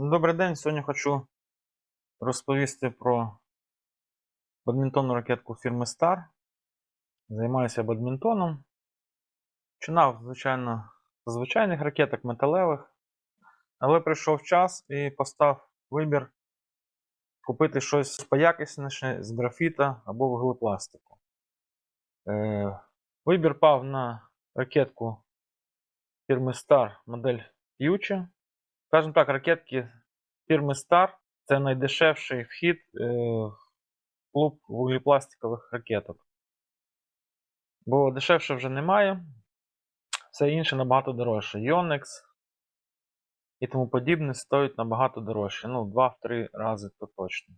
Добрий день. Сьогодні хочу розповісти про бадмінтонну ракетку фірми Star. Займаюся бадмінтоном. Починав, звичайно, з звичайних ракеток металевих, але прийшов час і постав вибір купити щось поякісніше з графіта або вуглепластику. Е, вибір пав на ракетку фірми Star модель Future. Скажімо так, ракетки фірми Star це найдешевший вхід е, в клуб вуглепластикових ракеток. Бо дешевше вже немає. Все інше набагато дорожче. Yonex і тому подібне стоїть набагато дорожче. Ну, 2-3 рази то точно.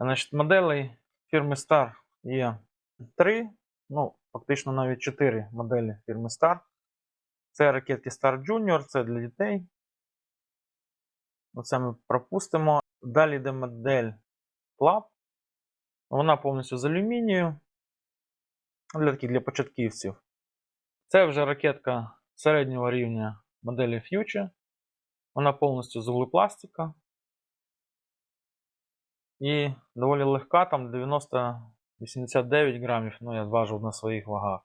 Значить, моделей фірми Star є 3, ну, фактично навіть 4 моделі фірми Star. Це ракетки Star Junior, це для дітей. Оце ми пропустимо. Далі йде модель Club. Вона повністю з алюмінію. Для таких для початківців. Це вже ракетка середнього рівня моделі Future. Вона повністю з углепластика. І доволі легка, там 90-89 грамів, ну я зважив на своїх вагах.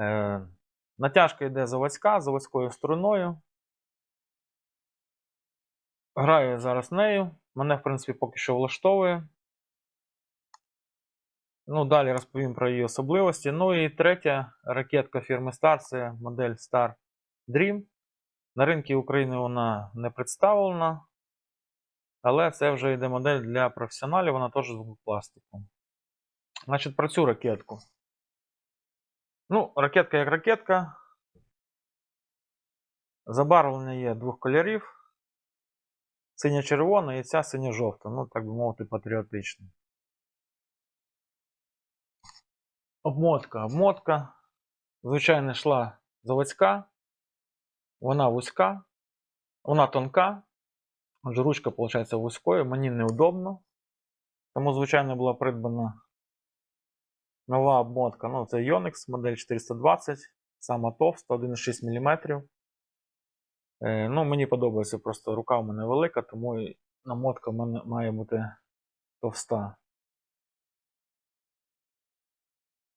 Е, натяжка йде заводська, заводською стороною. Граю зараз нею. Мене, в принципі, поки що влаштовує. Ну, далі розповім про її особливості. Ну і третя ракетка фірми Star це модель Star Dream. На ринку України вона не представлена. Але це вже йде модель для професіоналів, вона теж з пластиком. Значить, про цю ракетку. Ну, ракетка як ракетка. Забарвлення є двох кольорів. Синя-червона і ця синя-жовта. Ну, так би мовити, патріотично. Обмотка. Обмотка. Звичайно, йшла заводська. Вона вузька. Вона тонка. Отже, ручка, виходить, вузькою. Мені неудобно. Тому, звичайно, була придбана нова обмотка. Ну, це Yonex модель 420. Сама товста, 1,6 мм. Е, ну, мені подобається, просто рука в мене велика, тому намотка в мене має бути товста.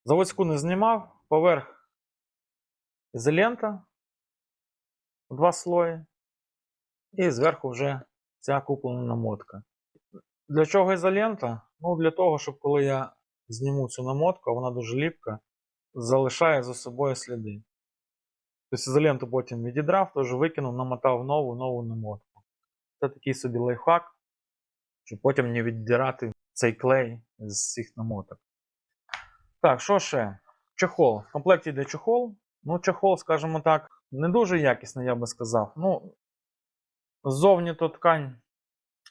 Заводську не знімав, поверх ізолента два слої. І зверху вже ця куплена намотка. Для чого ізолента? Ну, для того, щоб коли я зніму цю намотку, вона дуже ліпка, залишає за собою сліди. Тобто ізоленту потім відідрав, теж викинув, намотав нову нову намотку. Це такий собі лайфхак, щоб потім не віддирати цей клей з цих намоток. Так, що ще? Чехол. В комплекті йде чехол. Ну, чехол, скажімо так, не дуже якісний, я би сказав. Ну, ззовні то ткань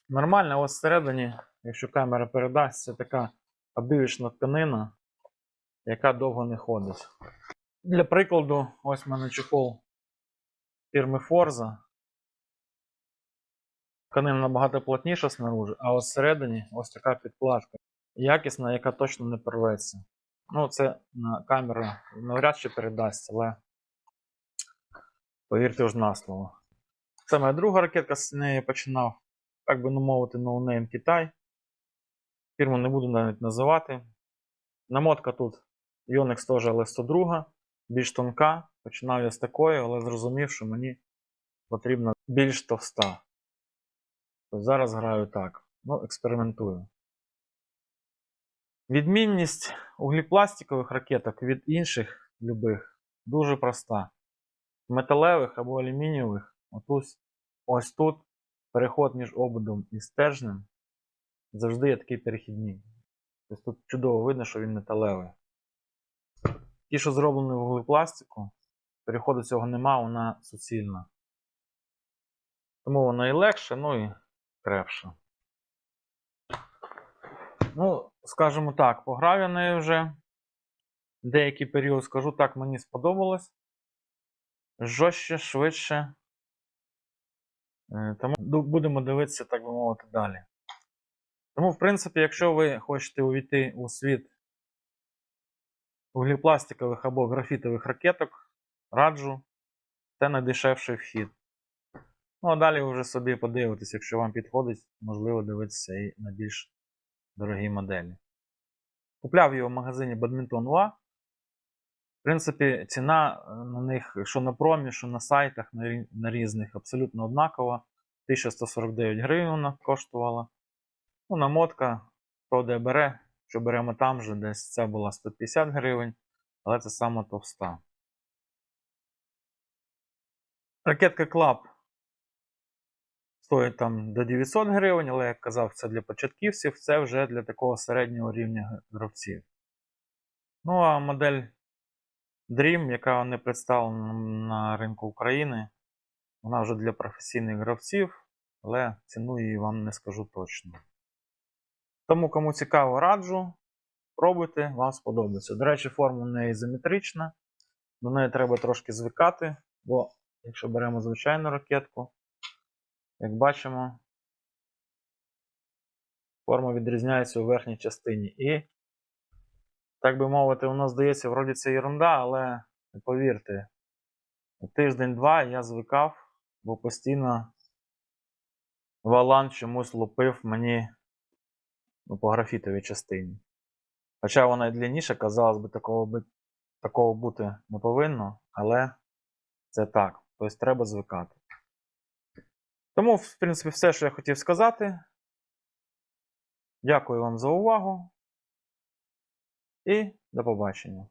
нормальна, ось всередині, якщо камера передасть, це така обивічна тканина, яка довго не ходить. Для прикладу, ось в мене чехол фірми Forza. Тканина набагато плотніша снаружи, а ось всередині ось така підкладка. Якісна, яка точно не порветься. Ну, це на камеру навряд чи передасться, але повірте ж на слово. Це моя друга ракетка, з неї починав, так би не мовити, ноунейм Китай. Фірму не буду навіть називати. Намотка тут Yonex теж, але 102, більш тонка. Починав я з такої, але зрозумів, що мені потрібна більш товста. Тобто зараз граю так. Ну, експериментую. Відмінність углепластикових ракеток від інших любих дуже проста. Металевих або алюмінієвих, отут, ось тут переход між ободом і стержнем завжди є такий перехідник. Тобто тут чудово видно, що він металевий. Ті, що зроблені в углепластику, переходу цього нема, вона суцільна. Тому вона і легше, ну і крепша. Ну, скажімо так, пограв я нею вже деякий період, скажу так, мені сподобалось. Жорстче, швидше. Е, Тому будемо дивитися, так би мовити, далі. Тому, в принципі, якщо ви хочете увійти у світ вуглепластикових або графітових ракеток, раджу, це найдешевший вхід. Ну, а далі ви вже собі подивитесь, якщо вам підходить, можливо дивитися і на більш дорогі моделі. Купляв його в магазині Badminton UA. В принципі, ціна е, на них, що на промі, що на сайтах, на, різних, абсолютно однакова. 1149 гривень вона коштувала. Ну, намотка, хто де бере, що беремо там же, десь ця була 150 гривень, але це саме товста. Ракетка Club стоїть там до 900 гривень, але як казав, це для початківців, це вже для такого середнього рівня гравців. Ну а модель Dream, яка не представлена на ринку України, вона вже для професійних гравців, але ціну її вам не скажу точно. Тому, кому цікаво, раджу. Пробуйте, вам сподобається. До речі, форма в неї ізометрична. До неї треба трошки звикати, бо якщо беремо звичайну ракетку, як бачимо, форма відрізняється у верхній частині. І, так би мовити, воно здається, вроді це ерунда, але повірте, тиждень-два я звикав, бо постійно валан чомусь лупив мені ну, по графітовій частині. Хоча вона і длинніша, казалось би, такого, би, такого бути не повинно, але це так. Тобто треба звикати. Тому, в принципі, все, що я хотів сказати. Дякую вам за увагу і до побачення.